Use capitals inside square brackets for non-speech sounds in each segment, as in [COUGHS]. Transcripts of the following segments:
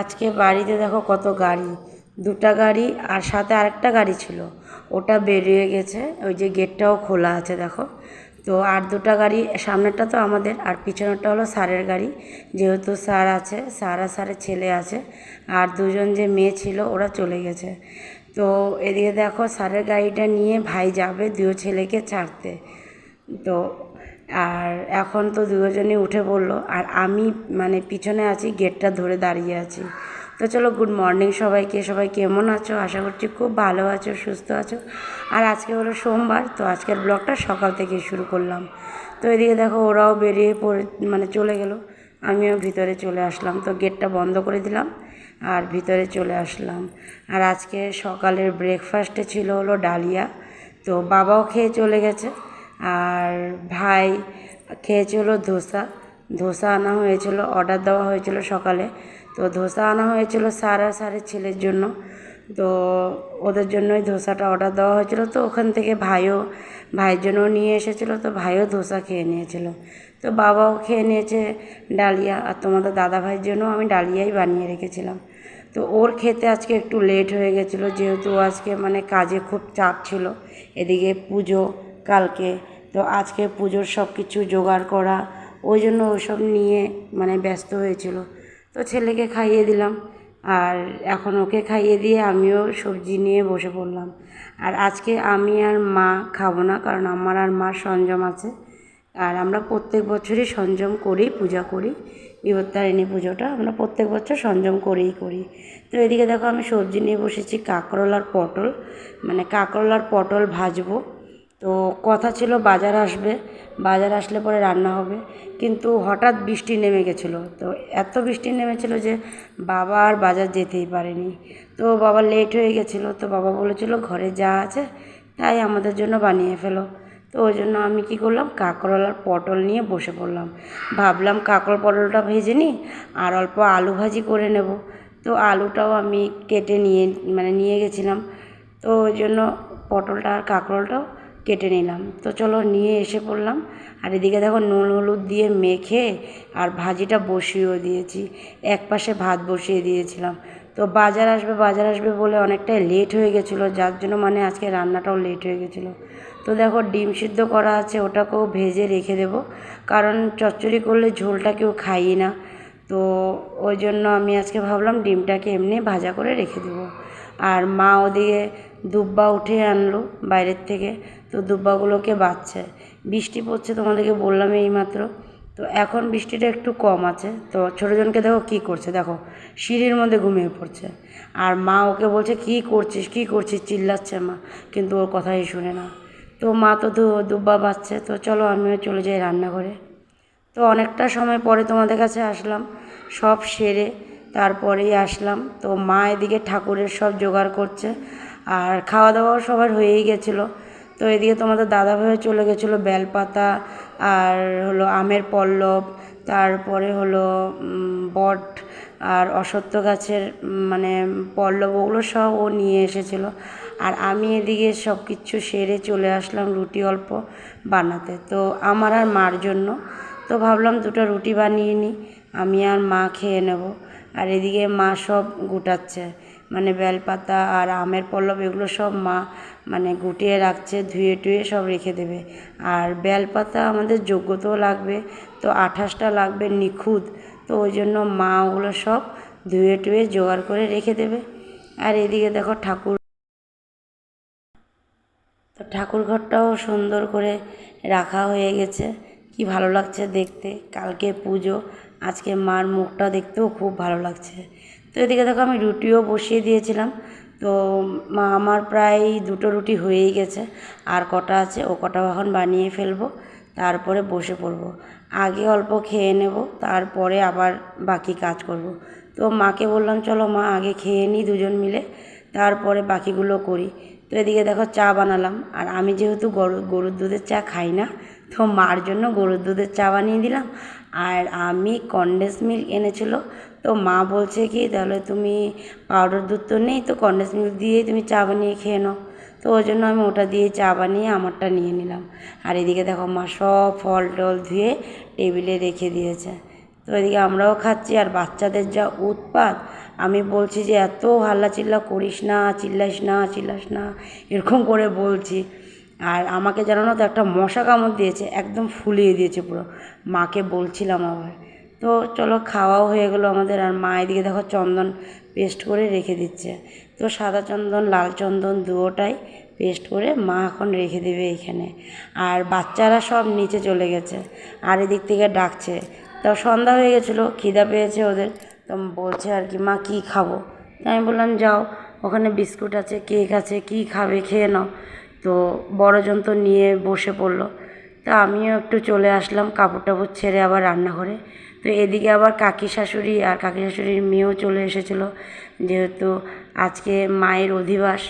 আজকে বাড়িতে দেখো কত গাড়ি। দুটা গাড়ি আর সাথে আরেকটা গাড়ি ছিল। ওটা বেরিয়ে গেছে, ওই যে গেটটাও খোলা আছে দেখো। তো আর দুটা গাড়ি, সামনেরটা তো আমাদের, আর পিছনেরটা হলো স্যারের গাড়ি। যেহেতু স্যার আছে, স্যার আর স্যারের ছেলে আছে, আর দুজন যে মেয়ে ছিল, ওরা চলে গেছে। তো এদিকে দেখো স্যারের গাড়িটা নিয়ে ভাই যাবে দুই ছেলেকে ছাড়তে। তো আর এখন তো দুজনই উঠে পড়ল, আর আমি মানে পিছনে আছি, গেটটা ধরে দাঁড়িয়ে আছি। তো চলো গুড মর্নিং সবাইকে। সবাই কেমন আছো? আশা করছি খুব ভালো আছো, সুস্থ আছো। আর আজকে হলো সোমবার, তো আজকের ব্লগটা সকাল থেকে শুরু করলাম। তো এদিকে দেখো, ওরাও বেরিয়ে পড়ে মানে চলে গেল। আমিও ভিতরে চলে আসলাম। তো গেটটা বন্ধ করে দিলাম আর ভিতরে চলে আসলাম। আর আজকে সকালের ব্রেকফাস্টে ছিল হলো ডালিয়া। তো বাবাও খেয়ে চলে গেছে। আর ভাই খেয়েছে হলো ধোসা। ধোসা আনা হয়েছিল অর্ডার দেওয়া হয়েছিল সকালে। তো ধোসা আনা হয়েছিল স্যার আর স্যারের ছেলের জন্য। তো ওদের জন্যই ধোসাটা অর্ডার দেওয়া হয়েছিল। তো ওখান থেকে ভাইও, ভাইয়ের জন্যও নিয়ে এসেছিল। তো ভাইও ধোসা খেয়ে নিয়েছিল। তো বাবাও খেয়ে নিয়েছে ডালিয়া আর তোমাদের দাদা ভাইয়ের জন্য আমি ডালিয়াই বানিয়ে রেখেছিলাম। তো ওর খেতে আজকে একটু লেট হয়ে গেছিল। যেহেতু আজকে মানে কাজে খুব চাপ ছিল। এদিকে পুজো কালকে। তো আজকে পুজোর সব কিছু জোগাড় করা, ওই জন্য ওসব নিয়ে মানে ব্যস্ত হয়েছিল। তো ছেলেকে খাইয়ে দিলাম, আর এখন ওকে খাইয়ে দিয়ে আমিও সবজি নিয়ে বসে পড়লাম। আর আজকে আমি আর মা খাব না, কারণ আমার আর মার সঞ্জম আছে। আর আমরা প্রত্যেক বছরই সঞ্জম করেই পূজা করি বিপত্তারিণী পুজোটা। আমরা প্রত্যেক বছর সংযম করেই করি। তো এদিকে দেখো আমি সবজি নিয়ে বসেছি, কাঁকরোল আর পটল। মানে কাঁকরোল আর পটল ভাজবো। তো কথা ছিল বাজার আসবে, বাজার আসলে পরে রান্না হবে। কিন্তু হঠাৎ বৃষ্টি নেমে গেছিল। তো এত বৃষ্টি নেমেছিল যে বাবা আর বাজার যেতেই পারেনি। তো বাবা লেট হয়ে গেছিল। তো বাবা বলেছিল, ঘরে যা আছে তাই আমাদের জন্য বানিয়ে ফেলো। তো ওই জন্য আমি কী করলাম কাঁকরোল আর পটল নিয়ে বসে পড়লাম। ভাবলাম কাঁকরোল পটলটা ভেজে নিই আর অল্প আলু ভাজি করে নেব। তো আলুটাও আমি কেটে নিয়ে মানে নিয়ে গেছিলাম। তো ওই জন্য পটলটা আর কাঁকরোলটাও কেটে নিলাম। তো চলো নিয়ে এসে পড়লাম। আর এদিকে দেখো নুন হলুদ দিয়ে মেখে আর ভাজিটা বসিয়েও দিয়েছি। এক পাশে ভাত বসিয়ে দিয়েছিলাম। তো বাজার আসবে বাজার আসবে বলে অনেকটাই লেট হয়ে গেছিল, যার জন্য মানে আজকে রান্নাটাও লেট হয়ে গেছিল। তো দেখো ডিম সিদ্ধ করা আছে, ওটাকেও ভেজে রেখে দেবো। কারণ চচ্চড়ি করলে ঝোলটা কেউ খাইয়ে না। তো ওই জন্য আমি আজকে ভাবলাম ডিমটাকে এমনি ভাজা করে রেখে দেবো। আর মা ওদিকে দুব্বা উঠে আনলো বাইরের থেকে। তো দুব্বাগুলোকে বাচ্ছে। বৃষ্টি পড়ছে তোমাদেরকে বললাম এইমাত্র। তো এখন বৃষ্টিটা একটু কম আছে। তো ছোটোজনকে দেখো কী করছে। দেখো, সিঁড়ির মধ্যে ঘুমিয়ে পড়ছে। আর মা ওকে বলছে, কী করছিস? কী করছিস? চিল্লাচ্ছে মা। কিন্তু ওর কথাই শুনে না। তো মা তো দুব্বা বাচ্ছে। তো চলো আমিও চলে যাই রান্নাঘরে। তো অনেকটা সময় পরে তোমাদের কাছে আসলাম। সব সেরে তারপরেই আসলাম। তো মা এদিকে ঠাকুরের সব জোগাড় করছে। আর খাওয়া দাওয়াও সবার হয়েই গেছিল। তো এদিকে তোমাদের দাদা ভাইও চলে গেছিল বেলপাতা, আর হলো আমের পল্লব, তারপরে হলো বট, আর অশ্বত্থ গাছের মানে পল্লব, ওগুলো সব ও নিয়ে এসেছিল। আর আমি এদিকে সব কিছু সেরে চলে আসলাম রুটি অল্প বানাতে। তো আমার আর মার জন্য। তো ভাবলাম দুটো রুটি বানিয়ে নিই আমি আর মা খেয়ে নেব। আর এদিকে মা সব গুটাচ্ছে। মানে বেলপাতা আর আমের পল্লব, এগুলো সব মা মানে গুটিয়ে রাখছে, ধুয়ে টুয়ে সব রেখে দেবে। আর বেলপাতা আমাদের যোগ্যতাও লাগবে, তো আঠাশটা লাগবে নিখুঁত। তো ওই জন্য মা ওগুলো সব ধুয়ে টুয়ে জোগাড় করে রেখে দেবে। আর এদিকে দেখো ঠাকুর তো ঠাকুর ঘরটাও সুন্দর করে রাখা হয়ে গেছে। কি ভালো লাগছে দেখতে। কালকে পুজো আজকে মার মুখটা দেখতেও খুব ভালো লাগছে। তো এদিকে দেখো আমি রুটিও বসিয়ে দিয়েছিলাম। তো মা আমার প্রায় দুটো রুটি হয়েই গেছে। আর কটা আছে, ও কটাও এখন বানিয়ে ফেলব, তারপরে বসে পড়ব। আগে অল্প খেয়ে নেব, তারপরে আবার বাকি কাজ করব। তো মাকে বললাম, চলো মা, আগে খেয়ে নিই দুজন মিলে, তারপরে বাকিগুলো করি। তো এদিকে দেখো চা বানালাম। আর আমি যেহেতু গরু, গরুর দুধের চা খাই না তো মার জন্য গরুর দুধের চা বানিয়ে দিলাম। আর আমি কন্ডেন্স মিল্ক এনেছিলো। তো মা বলছে কি, তাহলে তুমি পাউডার দুধ তো নেই, তো কন্ডেন্স মিল্ক দিয়েই তুমি চা বানিয়ে খেয়ে নাও। তো ওই জন্য আমি ওটা দিয়ে চা বানিয়ে আমারটা নিয়ে নিলাম। আর এদিকে দেখো মা সব ফল টল ধুয়ে টেবিলে রেখে দিয়েছে। তো এদিকে আমরাও খাচ্ছি। আর বাচ্চাদের যা উৎপাত, আমি বলছি যে, এত হাল্লা চিল্লা করিস না, চিল্লাস না চিল্লাস না। এরকম করে বলছি। আর আমাকে জানো না তো একটা মশা কামড় দিয়েছে, একদম ফুলিয়ে দিয়েছে পুরো। মাকে বলছিলাম আবার। তো চলো খাওয়াও হয়ে গেলো আমাদের, আর মা এদিকে দেখো চন্দন পেস্ট করে রেখে দিচ্ছে। তো সাদা চন্দন, লাল চন্দন দুটোটাই পেস্ট করে মা এখন রেখে দেবে এইখানে আর বাচ্চারা সব নিচে চলে গেছে, আর এদিক থেকে ডাকছে। তো সন্ধ্যা হয়ে গেছিল, খিদা পেয়েছে ওদের, তো বলছে আর কি, মা, কী খাব? আমি বললাম, যাও, ওখানে বিস্কুট আছে, কেক আছে, কী খাবে, খেয়ে নাও। তো বড়জন তো নিয়ে বসে পড়ল। তা আমিও একটু চলে আসলাম কাপড় টাপড় ছেড়ে আবার রান্নাঘরে। তো এদিকে আবার কাকি শাশুড়ি আর কাকি শাশুড়ির মেয়েও চলে এসেছিল, যেহেতু আজকে মায়ের অধিবাস।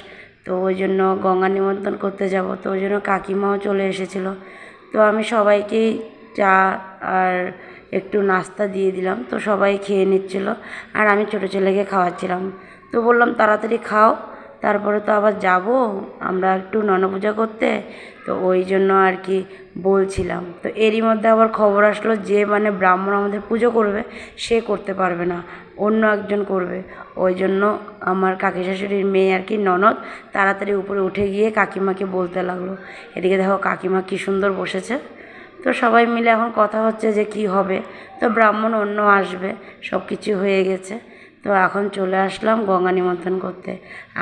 তো ওই জন্য গঙ্গা নিমন্ত্রণ করতে যাব। তো ওই জন্য কাকিমাও চলে এসেছিল। তো আমি সবাইকেই চা আর একটু নাস্তা দিয়ে দিলাম। তো সবাই খেয়ে নিচ্ছিলো। আর আমি ছোটো ছেলেকে খাওয়াচ্ছিলাম। তো বললাম, তাড়াতাড়ি খাও। তারপরে তো আবার যাব, আমরা একটু ননপূজা করতে, তো ওই জন্য আর কি বলছিলাম। তো এরই মধ্যে আবার খবর আসলো যে মানে ব্রাহ্মণ আমাদের পুজো করবে, সে করতে পারবে না, অন্য একজন করবে। ওই জন্য আমার কাকি শাশুড়ির মেয়ে আর কি ননদ তাড়াতাড়ি উপরে উঠে গিয়ে কাকিমাকে বলতে লাগল, এদিকে দেখো কাকিমা কী সুন্দর বসেছে। তো সবাই মিলে এখন কথা হচ্ছে যে কি হবে। তো ব্রাহ্মণ অন্য আসবে সব কিছু হয়ে গেছে। তো এখন চলে আসলাম গঙ্গা নিমন্ত্রণ করতে।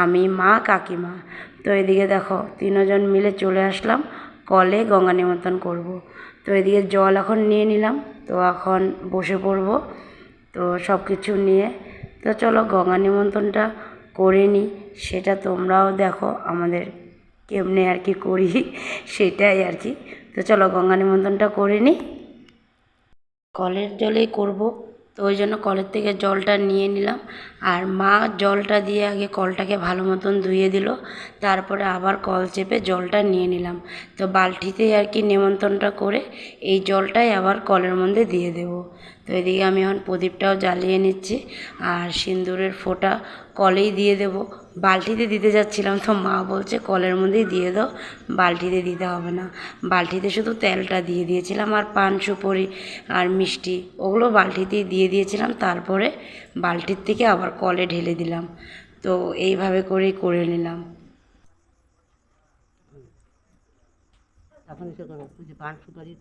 আমি, মা, কাকিমা। তো এদিকে দেখো, তিনজন মিলে চলে আসলাম, কলে গঙ্গা নিমন্ত্রণ করব। তো এদিকে জল এখন নিয়ে নিলাম, তো এখন বসে পড়ব, তো সব কিছু নিয়ে। তো চলো গঙ্গা নিমন্ত্রণটা করে নিই সেটা তোমরাও দেখো আমাদের কেমনে আর কি করি, সেটাই আর কি। তো চলো গঙ্গা নিমন্ত্রণটা করে নিই কলের জলেই করব। তো ওই জন্য কলের থেকে জলটা নিয়ে নিলাম। আর মা জলটা দিয়ে আগে কলটাকে ভালো মতন ধুয়ে দিল। তারপরে আবার কল চেপে জলটা নিয়ে নিলাম। তো বালতিতেই আর কি নেমন্তন্নটা করে এই জলটাই আবার কলের মধ্যে দিয়ে দেব। তো এদিকে আমি এখন প্রদীপটাও জ্বালিয়ে নিচ্ছি। আর সিন্দুরের ফোঁটা কলেই দিয়ে দেব। বালতিতে দিতে যাচ্ছিলাম তো মা বলছে, কলের মধ্যেই দিয়ে দাও, বালতিতে দিতে হবে না। বালতিতে শুধু তেলটা দিয়ে দিয়েছিলাম আর পান, সুপরি আর মিষ্টি, ওগুলো বালতিতেই দিয়ে দিয়েছিলাম। তারপরে বালতির থেকে আবার কলে ঢেলে দিলাম। তো এইভাবে করেই করে নিলাম। এখন পান সুপারি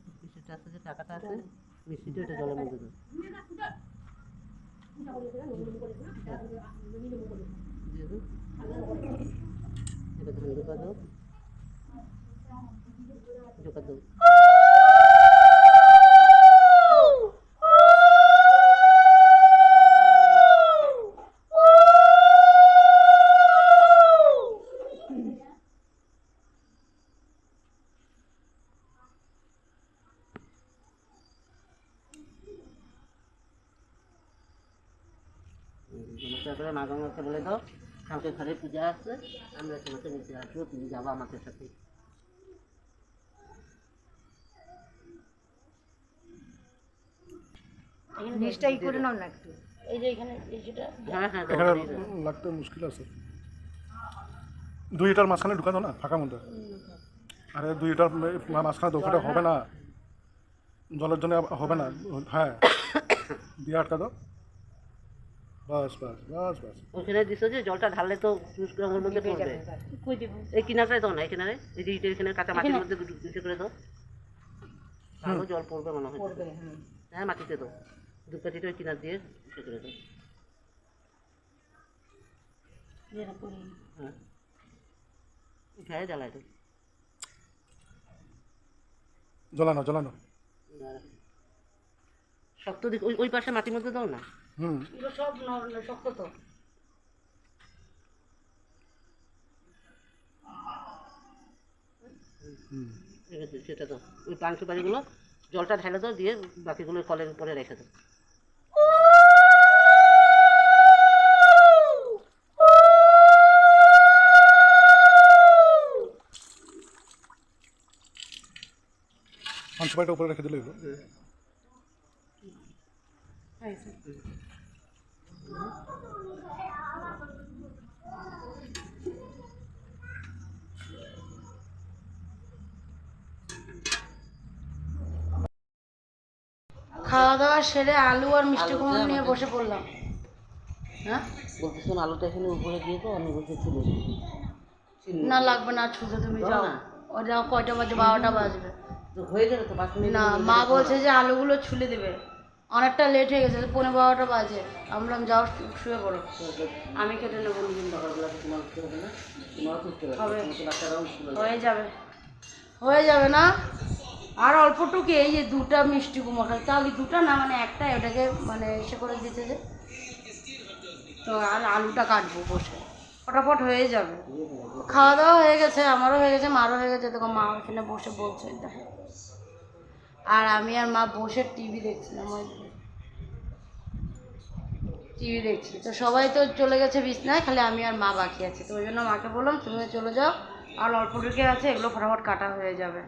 টাকাটা আছে মিষ্টিটা ওটা জলের মধ্যে দাও দিয়ে দাও। এবার ধান ঢোকা দাও ঢোকা দাও নমস্কার করে মা গঙ্গাকে বলে দাও কালকে ঘরে পূজা আসছে আমরা তোমাকে নিতে আসব তুমি যাব আমাদের সাথে। জিনিসটাই করে নাও না একটু। এই যে এখানে এই যেটা। হ্যাঁ হ্যাঁ এখানে লাগতে মুশকিল আছে। মাঝখানে না ফাঁকা মধ্যে? আরে মাঝখানে হবে না। জলের জন্য হবে না। হ্যাঁ। [COUGHS] দিয়ে আটকা দাও। বাস বাস বাস বাস। ওখানে দিছো যে জলটা ঢাললে তো রঙের মধ্যে পড়বে। এই কিনারটায় দাও না কিনারে এই যে ইটের এখানে কাঁচা মাটির মধ্যে দুটো করে দাও ভালো জল পড়বে মনে হয় হ্যাঁ মাটিতে দাও দু কাঠিটা ওই কিনার দিয়ে ইসে করে দাও হ্যাঁ গায়ে জ্বালায় দাও জ্বলানো জ্বলানো শক্ত দিক ওই ওই পাশে মাটির মধ্যে দাও না হুম। সব শক্ত তো। সেটা দাও। ওই পান সুপারিগুলো জলটা ঢেলে দাও দিয়ে বাকিগুলো কলের উপরে রেখে দাও। পাঁচশো উপরে রেখে দিলে এগুলো খাওয়া দাওয়া সেরে আলু আর মিষ্টি কুমড়ো নিয়ে বসে পড়লাম। হ্যাঁ? আলুটা এখানে উপরে দিয়ে তো আমি বলছি ছিল না লাগবে না ছুটে তুমি যাও। ওটা কয়টা বাজে বারোটা বাজবে। তো হয়ে গেলে তো না মা বলছে যে আলুগুলো ছুলে দেবে। অনেকটা লেট হয়ে গেছে পনেরো বারোটা বাজে। আমি বললাম যাও, শুয়ে পড়ো। আমি কেটে নেব হয়ে যাবে। হয়ে যাবে না? আর অল্পটুকু, এই যে দুটা মিষ্টি কুমড়ো তাহলে দুটা না মানে একটা ওটাকে মানে এসে করে দিতে যে, তো আর আলুটা কাটবো বসে। ফটাফট হয়ে যাবে। খাওয়া দাওয়া হয়ে গেছে, আমারও হয়ে গেছে, মারও হয়ে গেছে। তখন মা ওখানে বসে বলছে, দেখো। আর আমি আর মা বসে টিভি দেখছিলাম ওই টিভি দেখছি। তো সবাই তো চলে গেছে বিছনায়, খালি আমি আর মা বাকি আছি। তো ওই জন্য মাকে বললাম তুমিও চলে যাও, আর অল্প টুকে আছে, এগুলো ফটাফট কাটা হয়ে যাবে।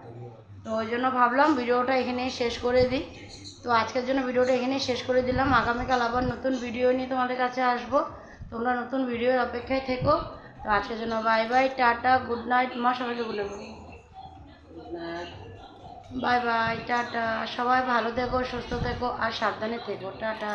তো ওই জন্য ভাবলাম ভিডিওটা এখানেই শেষ করে দিই। তো আজকের জন্য ভিডিওটা এখানেই শেষ করে দিলাম। আগামীকাল আবার নতুন ভিডিও নিয়ে তোমাদের কাছে আসব। তোমরা নতুন ভিডিওর অপেক্ষায় থেকো। তো আজকের জন্য bye bye tata good night মা সবাইকে বলে বলি বাই বাই টাটা। সবাই ভালো থেকো সুস্থ থেকো আর সাবধানে থেকো। টাটা।